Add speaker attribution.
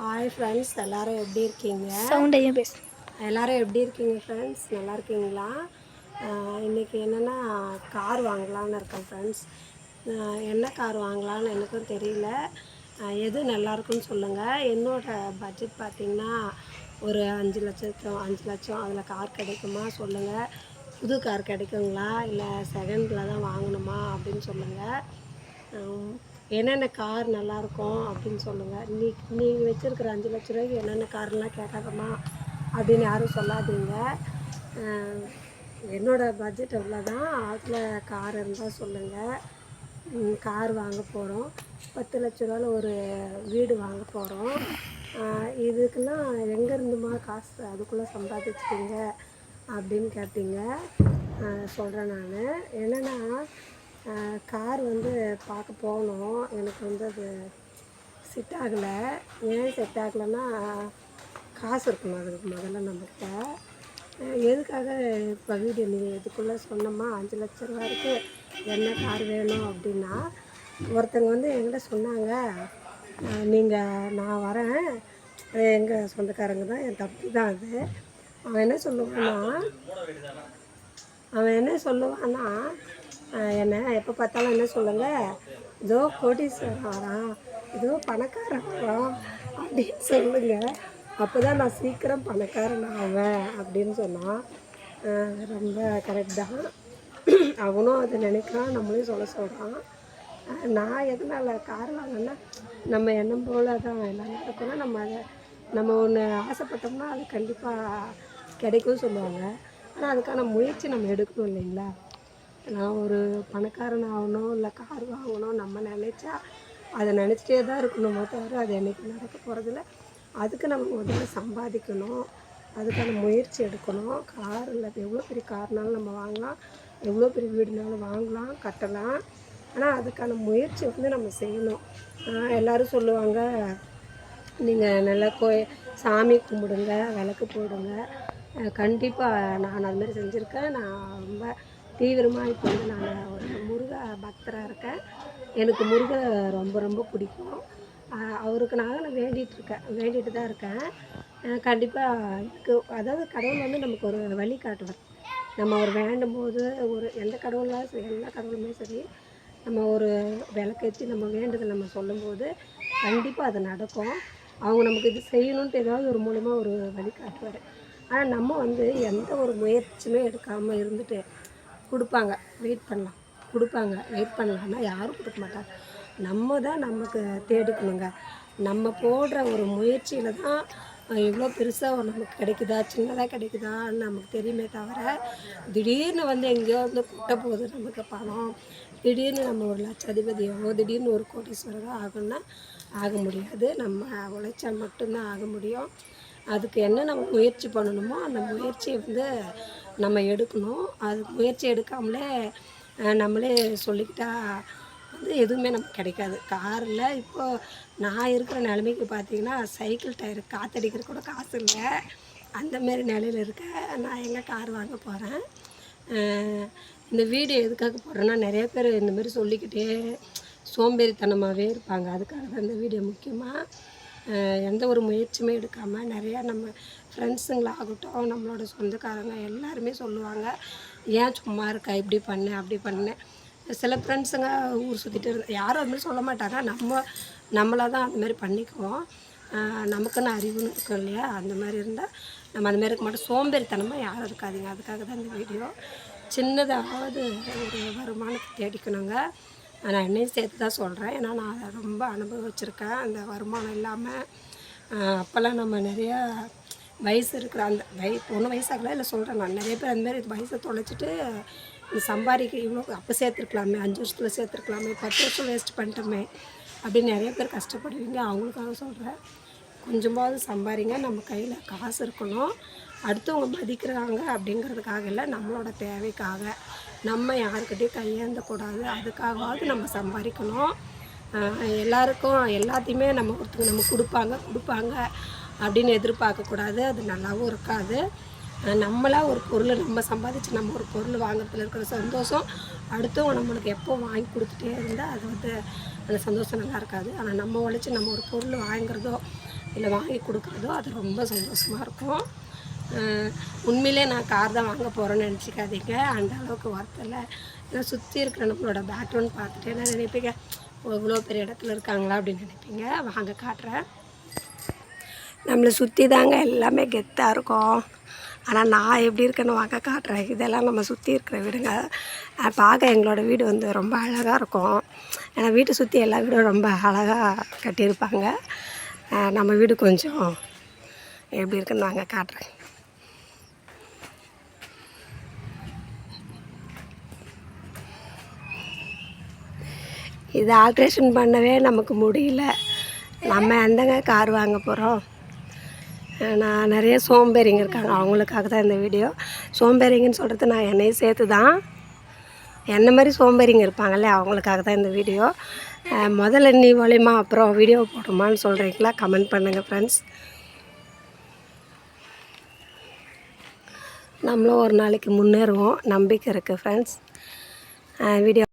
Speaker 1: Hi friends எல்லாரும் எப்படி இருக்கீங்க?
Speaker 2: சவுண்டையும் பேசு.
Speaker 1: எல்லாரும் எப்படி இருக்கீங்க ஃப்ரெண்ட்ஸ் நல்லா இருக்கீங்களா? இன்னைக்கு என்னென்னா கார் வாங்கலாம்னு இருக்கேன் ஃப்ரெண்ட்ஸ் என்ன கார் வாங்கலாம்னு எனக்கும் தெரியல. எது நல்லா இருக்குன்னு சொல்லுங்கள் என்னோட பட்ஜெட் பார்த்தீங்கன்னா ஒரு அஞ்சு லட்சத்து அஞ்சு லட்சம் அதில் கார் கிடைக்குமா சொல்லுங்கள் புது கார் கிடைக்குங்களா? இல்லை செகண்டில் தான் வாங்கணுமா அப்படின்னு சொல்லுங்கள் என்னென்ன கார் நல்லாயிருக்கும் அப்படின்னு சொல்லுங்கள் நீ நீங்கள் வச்சுருக்கிற அஞ்சு லட்ச ரூபாய்க்கு என்னென்ன கார்லாம் கேட்காதம்மா அப்படின்னு யாரும் சொல்லாதீங்க. என்னோடய பட்ஜெட் எவ்வளோ தான் அதில் கார் இருந்தால் சொல்லுங்கள் கார் வாங்க போகிறோம் பத்து லட்ச ரூபாவில் ஒரு வீடு வாங்க போகிறோம் இதுக்கெல்லாம் எங்கேருந்துமா காசு அதுக்குள்ளே சம்பாதிச்சிட்டீங்க அப்படின்னு கேட்டீங்க. சொல்கிறேன் நான். என்னென்னா கார் வந்து பார்க்க போகணும். எனக்கு வந்து அது செட் ஆகலை. ஏன் செட் ஆகலைன்னா காசு இருக்கணும் அதுக்கு முதல்ல நம்மக்கிட்ட எதுக்காக இப்போ வீடியோ நீ இதுக்குள்ளே சொன்னோமா? அஞ்சு லட்ச ரூபா இருக்குது என்ன கார் வேணும் அப்படின்னா ஒருத்தங்க வந்து என்கிட்ட சொன்னாங்க. நீங்கள் நான் வரேன். எங்கள் சொந்தக்காரங்க தான் என் தம்பி தான் அது. அவன் என்ன சொல்லுவான்னா அவன் என்ன சொல்லுவான்னா என்ன எப்போ பார்த்தாலும் என்ன சொல்லுங்கள் இதோ கோடீஸ்வரன் வரான் இதோ பணக்காரன் வரான் அப்படின்னு சொல்லுங்கள் அப்போ தான் நான் சீக்கிரம் பணக்காரன் ஆவேன் அப்படின்னு சொன்னான் ரொம்ப கரெக்ட் தான். அவனும் அதை நினைக்கிறான் நம்மளையும் சொல்ல சொல்கிறான் நான் எதனால் காரணம் வாங்கினா நம்ம எண்ணம் போல தான் எல்லாம் இருக்கணும் நம்ம அதை நம்ம ஒன்று ஆசைப்பட்டோம்னா அது கண்டிப்பாக கிடைக்கும் சொல்லுவாங்க. ஆனால் அதுக்கான முயற்சி நம்ம எடுக்கணும் இல்லைங்களா? நான் ஒரு பணக்காரன் ஆகணும் இல்லை கார் வாங்கணும் நம்ம நினச்சா அதை நினச்சிட்டே தான் இருக்கணுமோ தவிர அது என்றைக்கு நடக்க போகிறதில்ல அதுக்கு நம்ம முதல்ல சம்பாதிக்கணும். அதுக்கான முயற்சி எடுக்கணும். கார் இல்லை எவ்வளோ பெரிய கார்னாலும் நம்ம வாங்கலாம். எவ்வளோ பெரிய வீடுனாலும் வாங்கலாம் கட்டலாம். ஆனால் அதுக்கான முயற்சி வந்து நம்ம செய்யணும். எல்லோரும் சொல்லுவாங்க நீங்கள் நல்லா கோய் சாமி கும்பிடுங்க விளக்கு போடுங்க. கண்டிப்பாக நான் அதுமாதிரி செஞ்சுருக்கேன். நான் ரொம்ப தீவிரமாக இப்போ வந்து நான் ஒரு முருக பக்தராக இருக்கேன். எனக்கு முருக ரொம்ப ரொம்ப பிடிக்கும். அவருக்கு நான் நான் வேண்டிகிட்டு இருக்கேன். வேண்டிகிட்டு தான் இருக்கேன். கண்டிப்பாக அதாவது கடவுள் வந்து நமக்கு ஒரு வழி காட்டுவார். நம்ம அவர் வேண்டும் போது ஒரு எந்த கடவுளாக சரி எல்லா கடவுளுமே சரி நம்ம ஒரு விளக்கேற்றி நம்ம வேண்டுதல் நம்ம சொல்லும்போது கண்டிப்பாக அது நடக்கும். அவங்க நமக்கு இது செய்யணுன்ட்டு ஏதாவது ஒரு மூலிமா ஒரு வழி காட்டுவார். ஆனால் நம்ம வந்து எந்த ஒரு முயற்சியுமே எடுக்காமல் இருந்துட்டு கொடுப்பாங்க. வெயிட் பண்ணலாம். கொடுப்பாங்க. வெயிட் பண்ணலாம்னா யாரும் கொடுக்க மாட்டாங்க. நம்ம தான் நமக்கு தேடிக்கணுங்க. நம்ம போடுற ஒரு முயற்சியில் தான் எவ்வளோ பெருசாக நமக்கு கிடைக்குதா? சின்னதாக கிடைக்குதான்னு நமக்கு தெரியுமே தவிர திடீர்னு வந்து எங்கேயோ வந்து கூட்ட போகுது நமக்கு பணம். திடீர்னு நம்ம ஒரு லட்சாதிபதியாகவோ திடீர்னு ஒரு கோடீஸ்வரரோ ஆகணும்னா ஆக முடியாது. நம்ம உழைச்சா மட்டும்தான் ஆக முடியும். அதுக்கு என்ன நம்ம முயற்சி பண்ணணுமோ அந்த முயற்சியை வந்து நம்ம எடுக்கணும். அது முயற்சி எடுக்காமலே நம்மளே சொல்லிக்கிட்டா வந்து எதுவுமே நமக்கு கிடைக்காது. காரில் இப்போது நான் இருக்கிற நிலைமைக்கு பார்த்தீங்கன்னா சைக்கிள் டயர் காற்றடிக்கிற கூட காசு இல்லை. அந்தமாரி நிலையில் இருக்க நான் எங்கே கார் வாங்க போகிறேன் இந்த வீடியோ எதுக்காக போடுறேன்னா நிறைய பேர் இந்த மாதிரி சொல்லிக்கிட்டே சோம்பேறித்தனமாகவே இருப்பாங்க. அதுக்காக தான் இந்த வீடியோ முக்கியமாக எந்த ஒரு முயற்சியுமே எடுக்காமல் நிறையா நம்ம ஃப்ரெண்ட்ஸுங்களாகட்டும் நம்மளோட சொந்தக்காரங்க எல்லாருமே சொல்லுவாங்க ஏன் சும்மா இருக்கா? இப்படி பண்ணு அப்படி பண்ணு சில ஃப்ரெண்ட்ஸுங்க ஊர் சுற்றிட்டு இருந்த யாரும் அதுமாதிரி சொல்ல மாட்டாங்க. நம்ம நம்மளாக தான் அந்தமாரி பண்ணிக்குவோம். நமக்குன்னு அறிவுன்னு இருக்கும் இல்லையா? அந்த மாதிரி இருந்தால் நம்ம அந்த மாதிரி இருக்க மாட்டோம். சோம்பேறித்தனமாக யாரும் இருக்காதிங்க. அதுக்காக தான் இந்த வீடியோ சின்னதாவது ஒரு வருமானத்தை தேடிக்கணுங்க. நான் என்னையும் சேர்த்து தான் சொல்கிறேன் ஏன்னா நான் அதை ரொம்ப அனுபவிச்சிருக்கேன். அந்த வருமானம் இல்லாமல் அப்போல்லாம் நம்ம நிறையா வயசு இருக்கிற அந்த வய ஒன்றும் வயசாகல இல்லை சொல்கிறேன் நான். நிறைய பேர் அந்தமாதிரி வயசை தொலைச்சிட்டு சம்பாதிக்க இவ்வளோ அப்போ சேர்த்துருக்கலாமே அஞ்சு வருஷத்தில் சேர்த்துருக்கலாமே பத்து வருஷம் வேஸ்ட் பண்ணிட்டோமே அப்படின்னு நிறைய பேர் கஷ்டப்படுவீங்க. அவங்களுக்காக சொல்கிறேன் கொஞ்சமாவது சம்பாதிங்க. நம்ம கையில் காசு இருக்கணும். அடுத்தவங்க மதிக்கிறாங்க அப்படிங்கிறதுக்காக இல்லை நம்மளோட தேவைக்காக. நம்ம யாருக்கிட்டையும் கையேந்தக்கூடாது. அதுக்காகவாவது நம்ம சம்பாதிக்கணும். எல்லாருக்கும் எல்லாத்தையுமே நம்ம ஒருத்தங்க நம்ம கொடுப்பாங்க கொடுப்பாங்க அப்படின்னு எதிர்பார்க்கக்கூடாது. அது நல்லாவும் இருக்காது. நம்மளாக ஒரு பொருளை நம்ம சம்பாதிச்சு நம்ம ஒரு பொருள் வாங்குறதுல இருக்கிற சந்தோஷம் அடுத்தவங்க நம்மளுக்கு எப்போ வாங்கி கொடுத்துட்டே இருந்தால் அது வந்து அந்த சந்தோஷம் நல்லா இருக்காது. ஆனால் நம்ம உழைச்சி நம்ம ஒரு பொருள் வாங்குறதோ இல்லை வாங்கி கொடுக்குறதோ அது ரொம்ப சந்தோஷமாக இருக்கும். உண்மையிலே நான் கார் தான் வாங்க போகிறேன்னு நினச்சிக்காதீங்க. அந்த அளவுக்கு வரத்தில்ல ஏன்னா சுற்றி இருக்கிற நம்மளோட பேக்ரவுண்ட் பார்த்துட்டு என்ன நினைப்பீங்க? இவ்வளோ பெரிய இடத்துல இருக்காங்களா அப்படின்னு நினைப்பீங்க. வாங்க காட்டுறேன். நம்மளை சுற்றி தாங்க எல்லாமே கெத்தாக இருக்கும். ஆனால் நான் எப்படி இருக்கேன்னு வாங்க காட்டுறேன். இதெல்லாம் நம்ம சுற்றி இருக்கிற வீடுங்க. பார்க்க எங்களோட வீடு வந்து ரொம்ப அழகாக இருக்கும். ஏன்னா வீட்டை சுற்றி எல்லா வீடும் ரொம்ப அழகாக கட்டியிருப்பாங்க. நம்ம வீடு கொஞ்சம் எப்படி இருக்குன்னு வாங்க காட்டுறேன். இது ஆல்ட்ரேஷன் பண்ணவே நமக்கு முடியல. நம்ம எந்தங்க கார் வாங்க போகிறோம் நான் நிறைய சோம்பேறிங்க இருக்காங்க. அவங்களுக்காக தான் இந்த வீடியோ சோம்பேறிங்கன்னு சொல்கிறது நான் என்னையும் சேர்த்து தான் என்ன மாதிரி சோம்பேறிங்க இருப்பாங்கல்ல அவங்களுக்காக தான் இந்த வீடியோ முதல்ல நீ ஒளிமா அப்புறம் வீடியோ போடுமான்னு சொல்கிறீங்களா கமெண்ட் பண்ணுங்கள் ஃப்ரெண்ட்ஸ் நம்மளும் ஒரு நாளைக்கு முன்னேறுவோம். நம்பிக்கை இருக்குது ஃப்ரெண்ட்ஸ் வீடியோ